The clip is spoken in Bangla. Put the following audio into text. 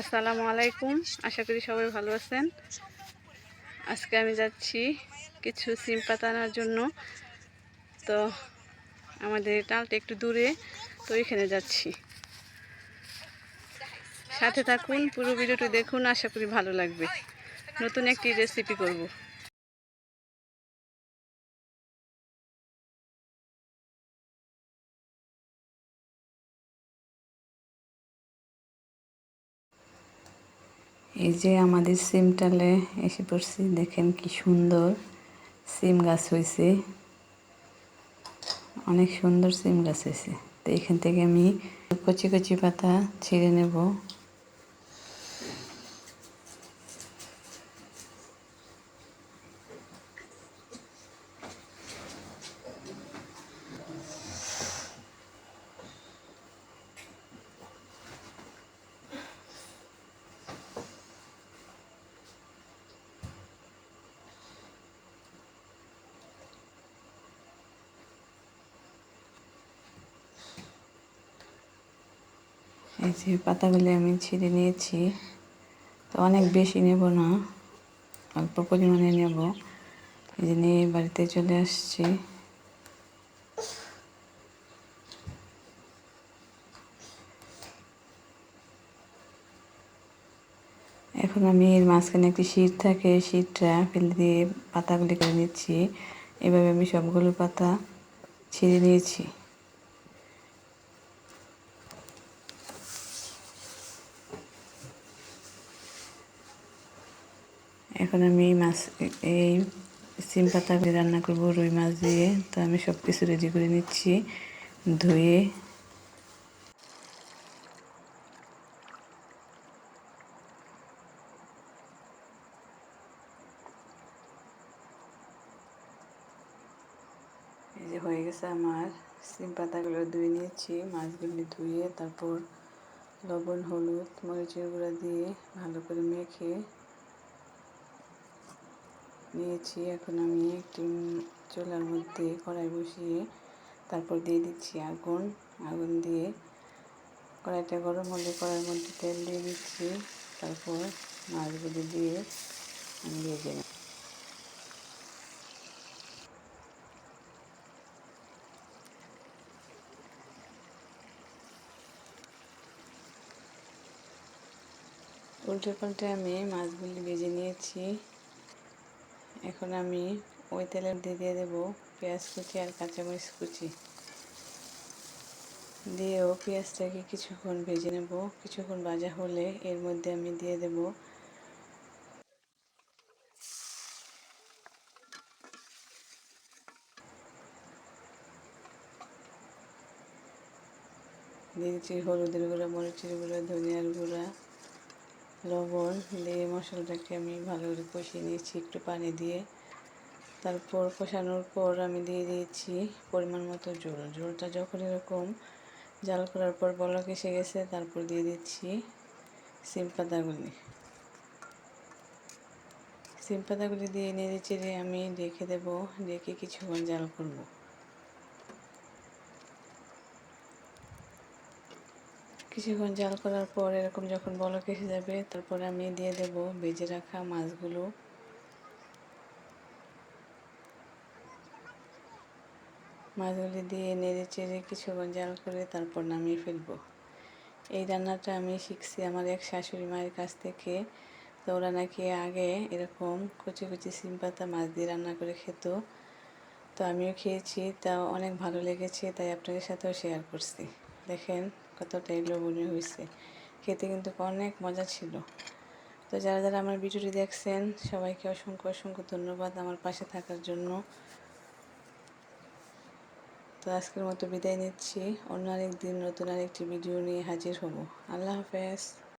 আসসালামু আলাইকুম। আশা করি সবাই ভালো আছেন। আজকে আমি যাচ্ছি কিছু সিম পাতানোর জন্য। তো আমাদের টালটা একটু দূরে, তো এখানে যাচ্ছি। সাথে থাকুন, পুরো ভিডিওটি দেখুন, আশা করি ভালো লাগবে। নতুন একটি রেসিপি করব। এই যে আমাদের সিমটালে এসে পড়ছি, দেখেন কি সুন্দর সিম গাছ হয়েছে অনেক সুন্দর সিম গাছ হয়েছে তো এখান থেকে আমি কচি কচি পাতা ছিঁড়ে নেব। এই যে পাতাগুলি আমি ছিঁড়ে নিয়েছি, তো অনেক বেশি নেব না, অল্প পরিমাণে নেব। এই যে নিয়ে বাড়িতে চলে আসছি। এখন আমি এর মাঝখানে একটি শীত থাকে শীতটা ফেলে দিয়ে পাতাগুলি করে নিচ্ছি। এভাবে আমি সবগুলো পাতা ছিঁড়ে নিয়েছি। এখন আমি এই মাছ, এই সিম পাতা রান্না করব, রুই মাছ দিয়ে। তো আমি সব কিছু রেডি করে নিচ্ছি, ধুয়ে। এই যে হয়ে গেছে আমার সিম পাতাগুলো ধুয়ে নিয়েছি, মাছগুলি ধুয়ে তারপর লবণ, হলুদ, মরিচের গুঁড়া দিয়ে ভালো করে মেখে নিয়েছি। এখন আমি একটি চুলার মধ্যে কড়াই বসিয়ে তারপর দিয়ে দিচ্ছি আগুন। আগুন দিয়ে কড়াইটা গরম হলে কড়াইয়ের মধ্যে তেল দিয়ে দিচ্ছি। তারপর মাছগুলি দিয়ে আমি ভেজে নেব। উল্টে পাল্টে আমি মাছগুলি ভেজে নিয়েছি। এখন আমি ওই তেলের দিয়ে দিয়ে দেবো পেঁয়াজ কুচি আর কাঁচামরিচ কুচি। দিয়েও পেঁয়াজটাকে কিছুক্ষণ ভেজে নেব। কিছুক্ষণ ভাজা হলে এর মধ্যে আমি দিয়ে দেব দিয়েছি হলুদের গুঁড়া, মরিচের গুঁড়া, ধনিয়ার গুঁড়া। লবণ দিয়ে মশলাটাকে আমি ভালো করে কষিয়ে নিয়েছি একটু পানি দিয়ে। তারপর কষানোর পর আমি দিয়ে দিয়েছি পরিমাণ মতো জল। জলটা যখন এরকম জাল করার পর বলক এসে গেছে, তারপর দিয়ে দিচ্ছি সিম পাতাগুলি। সিম পাতাগুলি দিয়ে নেড়ে চেড়ে আমি রেখে দেবো রেখে কিছুক্ষণ জাল করব। কিছুক্ষণ জাল করার পর এরকম যখন বলক এসে যাবে, তারপরে আমি দিয়ে দেব ভেজে রাখা মাছগুলো। মাছগুলি দিয়ে নেড়ে চেড়ে কিছুক্ষণ জাল করে তারপর নামিয়ে ফেলব। এই রান্নাটা আমি শিখছি আমার এক শাশুড়ি মায়ের কাছ থেকে। তো ওরা নাকি আগে এরকম কচি কচি সিম পাতা মাছ দিয়ে রান্না করে খেত। তো আমিও খেয়েছি তা অনেক ভালো লেগেছে, তাই আপনাদের সাথেও শেয়ার করছি। দেখেন কতটাই মনে হয়েছে খেতে কিন্তু অনেক মজা ছিল। তো যারা যারা আমার ভিডিওটি দেখছেন, সবাইকে অসংখ্য অসংখ্য ধন্যবাদ আমার পাশে থাকার জন্য। তো আজকের মতো বিদায় নিচ্ছি। অন্য আরেক দিন নতুন আরেকটি ভিডিও নিয়ে হাজির হব। আল্লাহ হাফেজ।